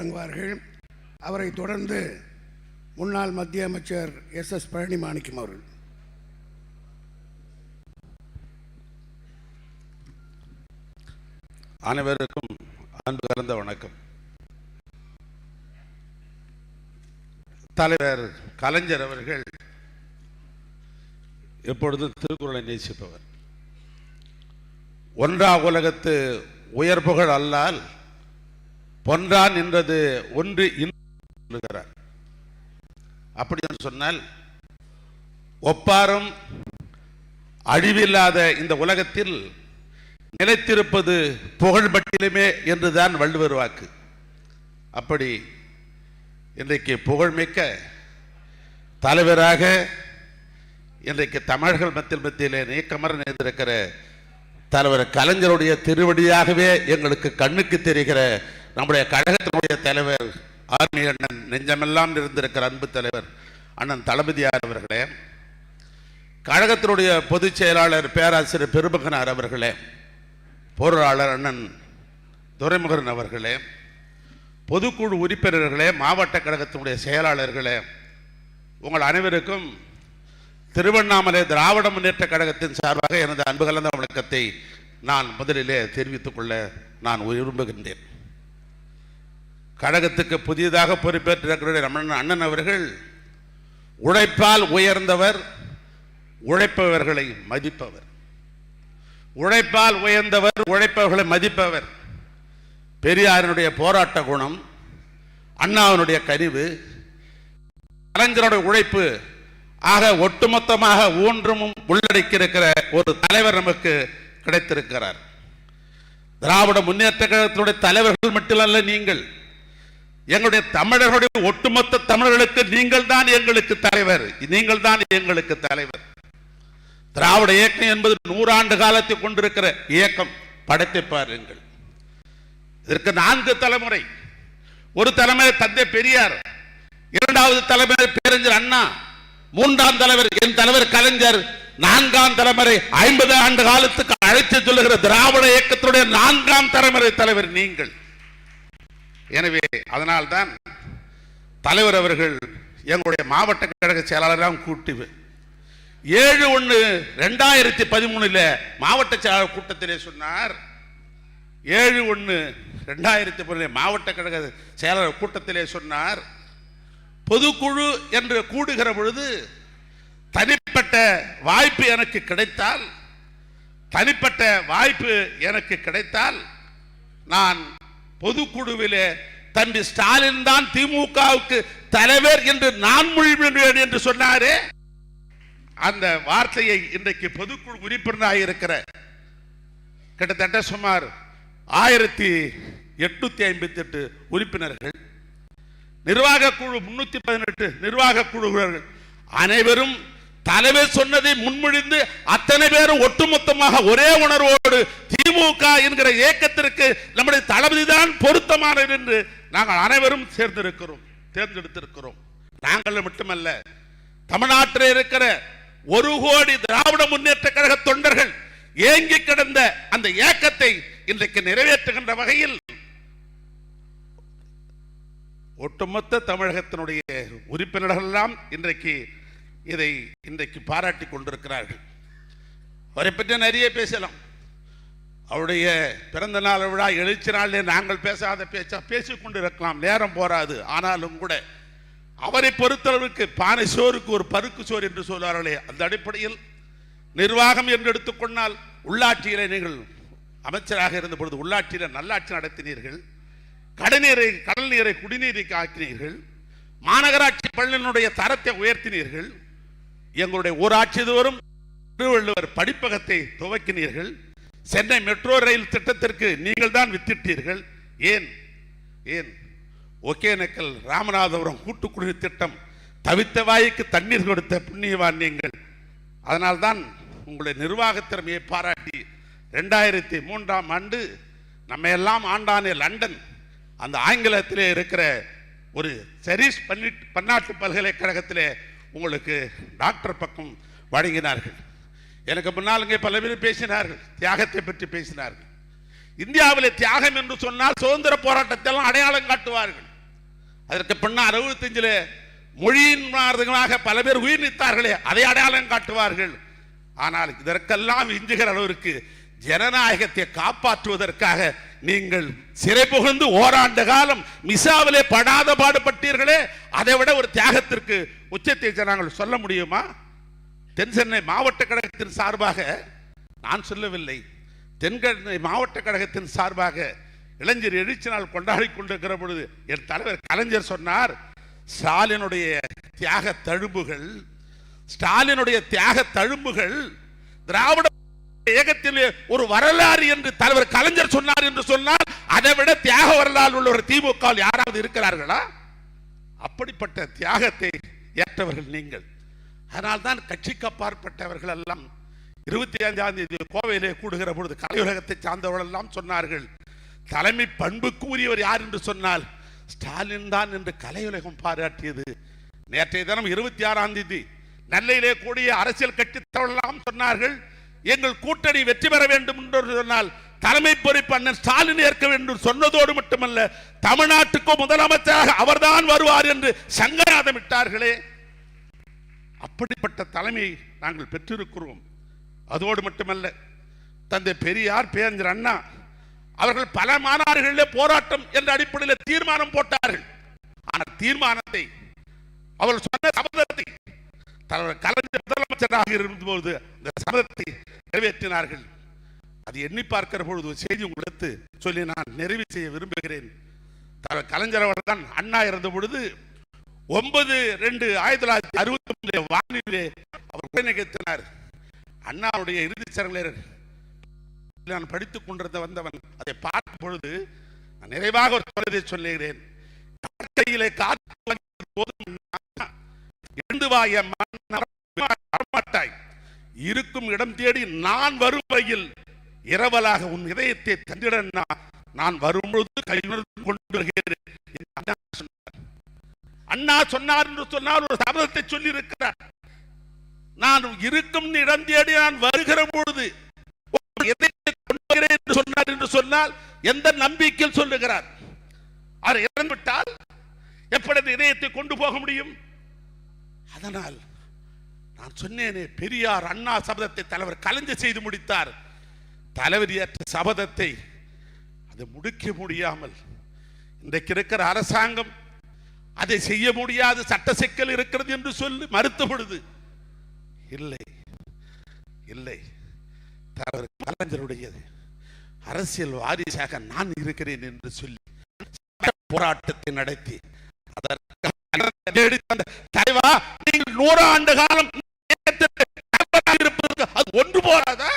வழங்குவார்கள். அவரை தொடர்ந்து முன்னாள் மத்திய அமைச்சர் எஸ். எஸ். பழனி மாணிக்கம் அவர்கள். அனைவருக்கும் அன்பு கலந்த வணக்கம். தலைவர் கலைஞர் அவர்கள் எப்பொழுதும் திருக்குறளை நேசிப்பவர்? ஒன்றா உலகத்து உயர் புகழ் அல்லால் பொன்றான் என்றது ஒன்று இன்று சொல்லுகிறார். அப்படி என்று சொன்னால் ஒப்பாரும் அழிவில்லாத இந்த உலகத்தில் நிலைத்திருப்பது புகழ் மட்டிலுமே என்றுதான் வள்ளுவர் வாக்கு. அப்படி இன்றைக்கு புகழ்மிக்க தலைவராக இன்றைக்கு தமிழர்கள் மத்தியில் மத்தியிலே நீக்கமர நேர்ந்திருக்கிற தலைவர் கலைஞருடைய திருவடியாகவே எங்களுக்கு கண்ணுக்கு தெரிகிற நம்முடைய கழகத்தினுடைய தலைவர் ஆர்மி அண்ணன் நெஞ்சமெல்லாம் இருந்திருக்கிற அன்பு தலைவர் அண்ணன் தளபதியார் அவர்களே கழகத்தினுடைய பொதுச் செயலாளர் பேராசிரியர் பெருமகனார் அவர்களே பொருளாளர் அண்ணன் துரைமுகன் அவர்களே பொதுக்குழு உறுப்பினர்களே மாவட்ட கழகத்தினுடைய செயலாளர்களே உங்கள் அனைவருக்கும் திருவண்ணாமலை திராவிட முன்னேற்ற கழகத்தின் சார்பாக எனது அன்பு கலந்த வணக்கத்தை நான் முதலிலே தெரிவித்துக் கொள்ள நான் விரும்புகின்றேன். கழகத்துக்கு புதியதாக பொறுப்பேற்றிருக்கிற ரமணன் அண்ணன் அவர்கள் உழைப்பால் உயர்ந்தவர் உழைப்பவர்களை மதிப்பவர். உழைப்பால் உயர்ந்தவர் உழைப்பவர்களை மதிப்பவர். பெரியாரினுடைய போராட்ட குணம் அண்ணாவினுடைய கனிவு கலைஞருடைய உழைப்பு ஆக ஒட்டுமொத்தமாக ஊன்றும் உள்ளடக்கியிருக்கிற ஒரு தலைவர் நமக்கு கிடைத்திருக்கிறார். திராவிட முன்னேற்ற கழகத்தினுடைய தலைவர்கள் மட்டுமல்ல நீங்கள். எங்களுடைய தமிழர்களுடைய ஒட்டுமொத்த தமிழர்களுக்கு நீங்கள் தான் எங்களுக்கு தலைவர். நீங்கள் தான் எங்களுக்கு தலைவர். திராவிட இயக்கம் என்பது நூறாண்டு காலத்தை கொண்டிருக்கிற இயக்கம். படைத்து பாருங்கள். இதற்கு நான்கு தலைமுறை. ஒரு தலைமுறை தந்தை பெரியார் இரண்டாவது தலைமுறை பேரஞ்சர் அண்ணா மூன்றாம் தலைவர் என் தலைவர் கலைஞர் நான்காம் தலைமுறை ஐம்பது ஆண்டு காலத்துக்கு அழைத்து சொல்லுகிற திராவிட இயக்கத்துடைய நான்காம் தலைமுறை தலைவர் நீங்கள். எனவே அதனால்தான் தலைவர் அவர்கள் எங்களுடைய மாவட்ட கழக செயலாளராக கூட்டு ஏழு ஒன்று ரெண்டாயிரத்தி பதிமூணுல மாவட்ட செயலாளர் கூட்டத்திலே சொன்னார். ஏழு ஒன்று ரெண்டாயிரத்தி பதினேழு மாவட்ட கழக செயலாளர் கூட்டத்திலே சொன்னார். பொதுக்குழு என்று கூடுகிற பொழுது தனிப்பட்ட வாய்ப்பு எனக்கு கிடைத்தால் தனிப்பட்ட வாய்ப்பு எனக்கு கிடைத்தால் நான் பொதுக்குழுவிலே தம்பி ஸ்டாலின் தான் திமுகவுக்கு தலைவர் என்று நான் மொழிபெறுவேன் என்று சொன்னாரே. அந்த வார்த்தையை இன்றைக்கு பொதுக்குழு உறுப்பினராக இருக்கிற கிட்டத்தட்ட சுமார் ஆயிரத்தி எட்நூத்தி ஐம்பத்தி எட்டு உறுப்பினர்கள் நிர்வாக குழு முன்னூத்தி பதினெட்டு நிர்வாக குழுவினர்கள் அனைவரும் தலைவர் சொன்னதை முன்மொழிந்து அத்தனை பேரும் ஒட்டுமொத்தமாக ஒரே உணர்வோடு திமுக என்கிற இயக்கத்திற்கு நம்முடைய தளபதி தான் பொருத்தமானது என்று நாங்கள் அனைவரும் சேர்ந்திருக்கிறோம் தேர்ந்தெடுத்திருக்கிறோம். நாங்கள் மட்டுமல்ல தமிழ்நாட்டில் இருக்கிற ஒரு கோடி திராவிட முன்னேற்ற கழக தொண்டர்கள் ஏங்கி கிடந்த அந்த இயக்கத்தை இன்றைக்கு நிறைவேற்றுகின்ற வகையில் ஒட்டுமொத்த தமிழகத்தினுடைய உறுப்பினர்கள் எல்லாம் இன்றைக்கு இதை இன்றைக்கு பாராட்டி கொண்டிருக்கிறார்கள். அவரை பற்றி நிறைய பேசலாம். அவருடைய பிறந்த நாள் விழா எழுச்சி நாளிலே நாங்கள் பேசாத பேச்சா பேசி கொண்டு இருக்கலாம் நேரம் போராது ஆனாலும் கூட அவரை பொறுத்தளவுக்கு பானை சோறுக்கு ஒரு பருக்கு சோறு என்று சொல்வார்களே அந்த அடிப்படையில் நிர்வாகம் என்று எடுத்துக்கொண்டால் உள்ளாட்சியிலே நீங்கள் அமைச்சராக இருந்த பொழுது உள்ளாட்சியில் நல்லாட்சி நடத்தினீர்கள். கடநீரை கடல் நீரை குடிநீருக்கு ஆக்கினீர்கள் மாநகராட்சி பள்ளியினுடைய தரத்தை உயர்த்தினீர்கள். எங்களுடைய ஊராட்சிதோறும் திருவள்ளுவர் படிப்பகத்தை துவக்கினீர்கள். சென்னை மெட்ரோ ரயில் திட்டத்திற்கு நீங்கள் தான் வித்திட்டீர்கள். ஏன்? ஏன்? ஒகேனக்கல் ராமநாதபுரம் கூட்டுக்குடிநீர் திட்டம் தவித்த வாய்க்கு தண்ணீர் கொடுத்த புண்ணியவான் நீங்கள். அதனால்தான் உங்களுடைய நிர்வாக திறமையை பாராட்டி ரெண்டாயிரத்தி மூன்றாம் ஆண்டு நம்ம எல்லாம் ஆண்டானே லண்டன். அந்த ஆங்கிலத்திலே இருக்கிற ஒரு செரிஸ் பன்னி பன்னாட்டு பல்கலைக்கழகத்திலே உங்களுக்கு டாக்டர் பக்கம் வழங்கினார்கள். எனக்கு முன்னாலுங்க பல பேர் பேசினார்கள் தியாகத்தை பற்றி பேசினார்கள். இந்தியாவிலே தியாகம் என்று சொன்னால் சுதந்திர போராட்டத்தை எல்லாம் அடையாளம் காட்டுவார்கள். அதற்கு பின்னால் அறுபத்தஞ்சில் மொழியின் மாறுதலாக பல பேர் உயிர் நீத்தார்களே அதை அடையாளம் காட்டுவார்கள். ஆனால் இதற்கெல்லாம் இஞ்சுகிற அளவிற்கு ஜனநாயகத்தை காப்பாற்றுவதற்காக நீங்கள் சிறை புகுந்து ஓராண்டு காலம் மிசாவிலே படாத பாடுபட்டீர்களே அதை விட ஒரு தியாகத்திற்கு உச்சத்தை நாங்கள் சொல்ல முடியுமா? தென் சென்னை மாவட்ட கழகத்தின் சார்பாக நான் சொல்லவில்லை. தென்கண்ணை மாவட்ட கழகத்தின் சார்பாக இளைஞர் எழுச்சி நாள் கொண்டாடி கொண்டிருக்கிற பொழுது என் தலைவர் கலைஞர் சொன்னார் ஸ்டாலினுடைய தியாக தழும்புகள் ஸ்டாலினுடைய தியாக தழும்புகள் திராவிட இயக்கத்திலே ஒரு வரலாறு என்று தலைவர் கலைஞர் சொன்னார் என்று சொன்னால் அதை விட தியாக வரலாறு உள்ள ஒரு திமுக யாராவது இருக்கிறார்களா? அப்படிப்பட்ட தியாகத்தை ஏற்றவர்கள் நீங்கள். அதனால்தான் கட்சிக்கு அப்பாற்பட்டவர்கள் எல்லாம் இருபத்தி ஐந்தாம் தேதி கோவையிலே கூடுகிற பொழுது கலையுலகத்தை சார்ந்தவர்கள் எல்லாம் சொன்னார்கள். தலைமை பண்புக்கு உரியவர் யார் என்று சொன்னால் ஸ்டாலின் தான் என்று கலையுலகம் பாராட்டியது. நேற்றைய தினம் இருபத்தி ஆறாம் தேதி நெல்லையிலே கூடிய அரசியல் கட்சி தலைவர்களெல்லாம் சொன்னார்கள் எங்கள் கூட்டணி வெற்றி பெற வேண்டும் என்று சொன்னால் தலைமை பொறுப்பு அண்ணன் ஸ்டாலின் ஏற்க வேண்டும் சொன்னதோடு மட்டுமல்ல தமிழ்நாட்டுக்கும் முதலமைச்சராக அவர்தான் வருவார் என்று சங்கநாதம் விட்டார்களே அப்படிப்பட்ட தலைமையை நாங்கள் பெற்றிருக்கிறோம். அதோடு மட்டுமல்ல தந்தை பெரியார் பேரஞ்சர் அண்ணா அவர்கள் பல மாநாடுகளில் போராட்டம் என்ற அடிப்படையில் தீர்மானம் போட்டார்கள். ஆனால் தீர்மானத்தை அவர்கள் சொன்ன சபதத்தை தலைவர் கலைஞர் முதலமைச்சராக இருந்தபோது அந்த சபதத்தை நிறைவேற்றினார்கள். அது எண்ணி பார்க்கிற பொழுது ஒரு செய்தி உங்களுக்கு சொல்லி நான் நிறைவு செய்ய விரும்புகிறேன். தலைவர் கலைஞர் அவர்கள் தான் அண்ணா இருந்த பொழுது ஒன்பது ரெண்டு ஆயிரத்தி தொள்ளாயிரத்தி அறுபத்தி ஒன்றிலே வானிலே அவர் உரை அண்ணாவுடைய இறுதிச் சடங்கில் நான் படித்துக் கொண்டிருந்த வந்தவன். அதை பார்க்கும் பொழுது நான் நிறைவாக ஒரு சொல்வதை சொல்லுகிறேன். கையிலே காத்து போதும் எழுந்து வாய என் இருக்கும் இடம் தேடி நான் வரும் வகையில் இரவலாக உன் இதயத்தை தந்திடன்னா நான் வரும்பொழுது கையுணர்ந்து கொண்டு வருகிறேன் அண்ணா சொன்னார். அண்ணா சொன்னார் என்று சொன்னால் ஒரு சபதத்தை சொல்லி இருக்கிறார் நான் இருக்கும் இடம் தேடி நான் வருகிற பொழுது என்று சொன்னார் என்று சொன்னால் எந்த நம்பிக்கையில் சொல்லுகிறார்? அவர் இறந்துவிட்டால் எப்படி அந்த இதயத்தை கொண்டு போக முடியும்? அதனால் நான் சொன்னேனே பெரியார் அண்ணா சபதத்தை தலைவர் கலைஞர் செய்து முடித்தார். தலைவர் சபதத்தை அதை முடிக்க முடியாமல் இன்றைக்கு இருக்கிற அரசாங்கம் அதை செய்ய முடியாது சட்ட சிக்கல் இருக்கிறது என்று சொல்லி மறுத்த பொழுது இல்லை இல்லை. தலைவர் கலைஞருடைய அரசியல் வாரிசாக நான் இருக்கிறேன் என்று சொல்லி போராட்டத்தை நடத்தி அதற்கு தலைவா நீங்கள் நூறு ஆண்டு காலம் அது ஒன்று போராதா?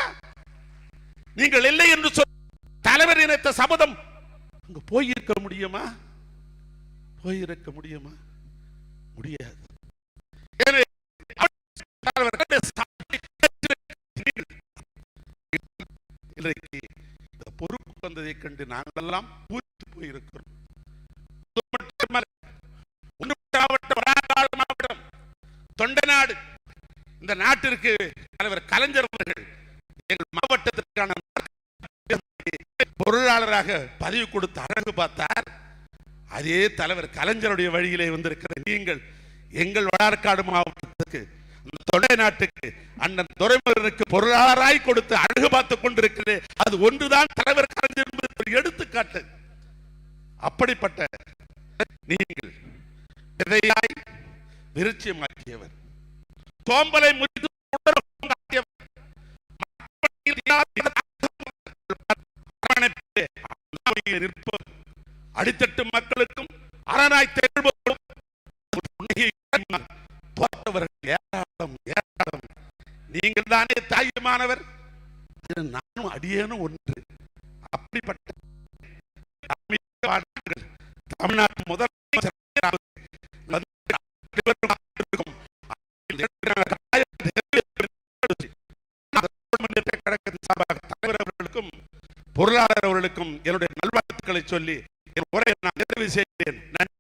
நீங்கள் இல்லை என்று சொல் தலைவர் இணைத்த சபதம். அங்க போயிருக்க முடியுமா? போயிருக்க முடியுமா? முடியாது. இன்றைக்கு இந்த பொறுப்பு வந்ததை கண்டு நாங்களெல்லாம் பூத்து போயிருக்கிறோம். மாவட்டம் மாவட்டம் தொண்டநாடு. இந்த நாட்டிற்கு தலைவர் கலைஞர் அவர்கள் எங்கள் பொருளாளராக பதவி கொடுத்து அழகு பார்த்தார். அதே தலைவர் கலைஞருடைய வழியிலே வந்திருக்கிற நீங்கள் எங்கள் வடார்காடு மாவட்டத்துக்கு தொண்டை நாட்டுக்கு அண்ணன் துறைமுகனுக்கு பொருளாளராய் கொடுத்து அழகு பார்த்துக் கொண்டிருக்கிறேன். அது ஒன்றுதான் தலைவர் கலைஞர் என்பது ஒரு எடுத்துக்காட்டு. அப்படிப்பட்ட நீங்கள் விதையாய் விருட்சியமாக்கியவர். சோம்பலை முடித்து அரவணைப்பிலே அடித்தட்டு மக்களுக்கும் அரணாய் தோற்றவர்கள் ஏராளம் ஏராளம் நீங்கள் தானே தாயுமானவர் நானும் அடியேனும் ஒன்று. அப்படிப்பட்ட தமிழ்நாட்டு முதல் இருக்கும் முன்னேற்ற கழகத்தின் சார்பாக தலைவர் அவர்களுக்கும் வார்த்தைகளை சொல்லி என் உரையை நான் நிறைவு செய்கிறேன் நன்றி.